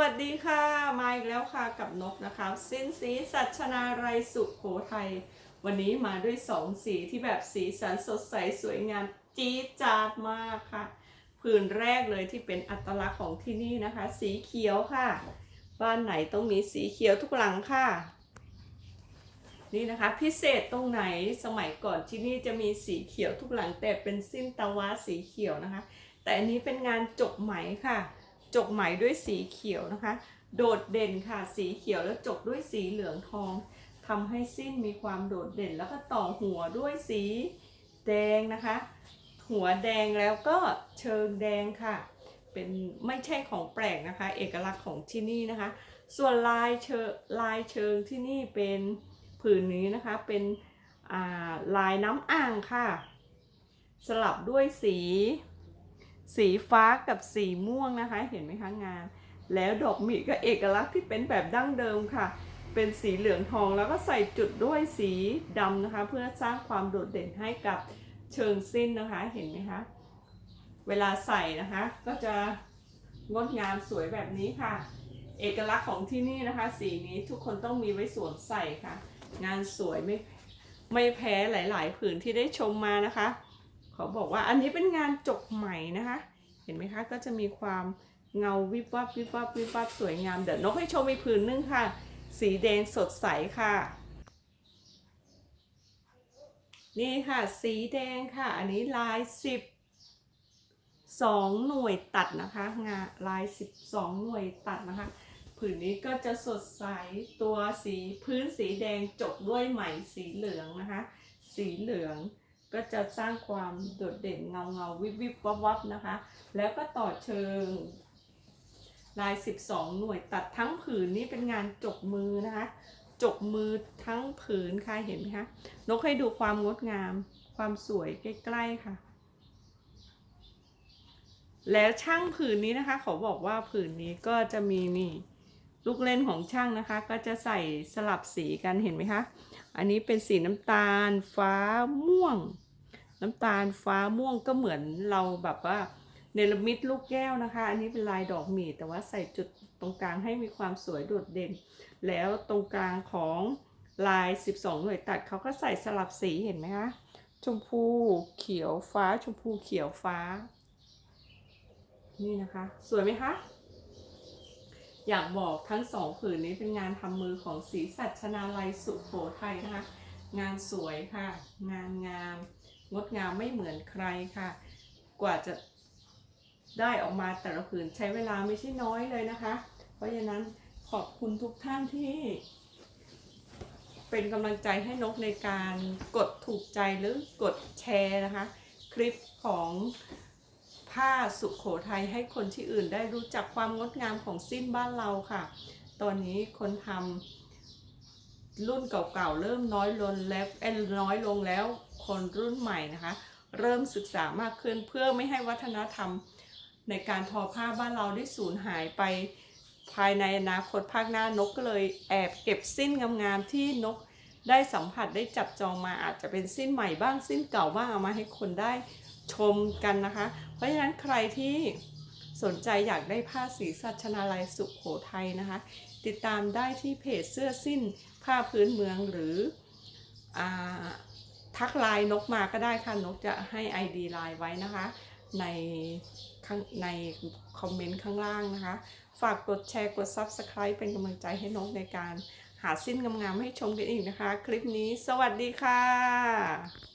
วัสดีค่ะ มาอีกแล้วค่ะกับนกนะคะ สินสีสัชนาไรสุโขทัย วันนี้มาด้วยสองสีที่แบบสีสันสดใสสวยงามจี๊ดจาดมากค่ะผืนแรกเลยที่เป็นอัตลักษณ์ของที่นี่นะคะ สีเขียวค่ะ บ้านไหนต้องมีสีเขียวทุกหลังค่ะ นี่นะคะ พิเศษตรงไหนสมัยก่อนที่นี่จะมีสีเขียวทุกหลังแต่เป็นสิ้นตะวาสีเขียวนะคะ แต่อันนี้เป็นงานจกไหมค่ะ จกไหมด้วยสีเขียวนะคะ โดดเด่นค่ะสีเขียวแล้วจกด้วยสีเหลืองทองทำให้สิ้นมีความโดดเด่นแล้วก็ต่อหัวด้วยสีแดงนะคะ หัวแดงแล้วก็เชิงแดงค่ะ เป็นไม่ใช่ของแปลกนะคะ เอกลักษณ์ของที่นี่นะคะ ส่วนลายเชิงลายเชิงที่นี่เป็นผืนนี้นะคะเป็นาลายน้ำอ่างค่ะ สลับด้วยสี สีฟ้ากับสีม่วงนะคะ เห็นไหมคะงาน แล้วดอกหมีก็เอกลักษณ์ที่เป็นแบบดั้งเดิมค่ะ เป็นสีเหลืองทองแล้วก็ใส่จุดด้วยสีดำนะคะ เพื่อสร้างความโดดเด่นให้กับเชิงสิ้นนะคะเห็นไหมคะเวลาใส่นะคะก็จะงดงามสวยแบบนี้ค่ะ เอกลักษณ์ของที่นี่นะคะ สีนี้ทุกคนต้องมีไว้สวมใส่ค่ะ งานสวยไม่ไม่แพ้หลาย ๆ ผืนที่ได้ชมมานะคะ เขาบอกว่าอันนี้เป็นงานจกไหม่นะคะ เห็นไหมคะก็จะมีความเงาวิบวับวิบวับวิบวับสวยงามเดี๋ยวนกให้ชมอีกผืนนึงค่ะ สีแดงสดใสค่ะ นี่ค่ะ สีแดงค่ะ อันนี้ลายสิบสองหน่วยตัดนะคะงานลายสิบสองหน่วยตัดนะคะ ผืนนี้ก็จะสดใสตัวสีพื้นสีแดงจบด้วยไหมสีเหลืองนะคะ สีเหลือง ก็จะสร้างความโดดเด่นเงาเงาวิบวิบวับวับนะคะ แล้วก็ต่อเชิงลาย 12 หน่วยตัดทั้งผืนนี้เป็นงานจกมือนะคะจกมือทั้งผืนค่ะเห็นไหมคะนกให้ดูความงดงาม ความสวยใกล้ๆค่ะ แล้วช่างผืนนี้นะคะเขาบอกว่าผืนนี้ก็จะมีนี่ลูกเล่นของช่างนะคะ ก็จะใส่สลับสีกันเห็นไหมคะ อันนี้เป็นสีน้ำตาล ฟ้าม่วง น้ำตาลฟ้าม่วงก็เหมือนเราแบบว่าเนรมิตลูกแก้วนะคะ อันนี้เป็นลายดอกหมีแต่ว่าใส่จุดตรงกลางให้มีความสวยโดดเด่น แล้วตรงกลางของลาย 12 หน่วยตัดเขาก็ใส่สลับสีเห็นไหมคะชมพูเขียวฟ้าชมพูเขียวฟ้า นี่นะคะ สวยไหมคะ อยากบอกทั้งสองผืนนี้เป็นงานทำมือของศรีสัชนาลัยสุโขทัยนะคะ งานสวยค่ะ งานงาม งดงามไม่เหมือนใครค่ะ กว่าจะได้ออกมาแต่ละผืนใช้เวลาไม่ใช่น้อยเลยนะคะ เพราะฉะนั้นขอบคุณทุกท่านที่ เป็นกำลังใจให้นกในการกดถูกใจหรือกดแชร์นะคะ คลิปของผ้าสุขโขทัยให้คนที่อื่นได้รู้จักความงดงามของสิ้นบ้านเราค่ะ ตอนนี้คนทำ รุ่นเก่าๆเริ่มน้อยลงแล้วเอ้ยน้อยลงแล้วคนรุ่นใหม่นะคะ เริ่มศึกษามากขึ้นเพื่อไม่ให้วัฒนธรรมในการทอผ้าบ้านเราได้สูญหายไปภายในอนาคตภาคหน้านกก็เลยแอบเก็บสิ้นงามๆที่นกได้สัมผัสได้จับจองมาอาจจะเป็นสิ้นใหม่บ้างสิ้นเก่าบ้างเอามาให้คนได้ชมกันนะคะ เพราะฉะนั้นใครที่ สนใจอยากได้ผ้าสีสัชนาลัยสุขโขทัยนะคะ ติดตามได้ที่เพจเสื้อสิ้นผ้าพื้นเมืองหรืออทักไลน์นกมาก็ได้ค่ะ นกจะให้ ID ไลน์ไว้นะคะ ในในคอมเมนต์ข้างล่างนะคะ ฝากกดแชร์กด Subscribe เป็นกำลังใจให้นกในการหาสิ้นงามๆให้ชมกันอีกนะคะ คลิปนี้สวัสดีค่ะ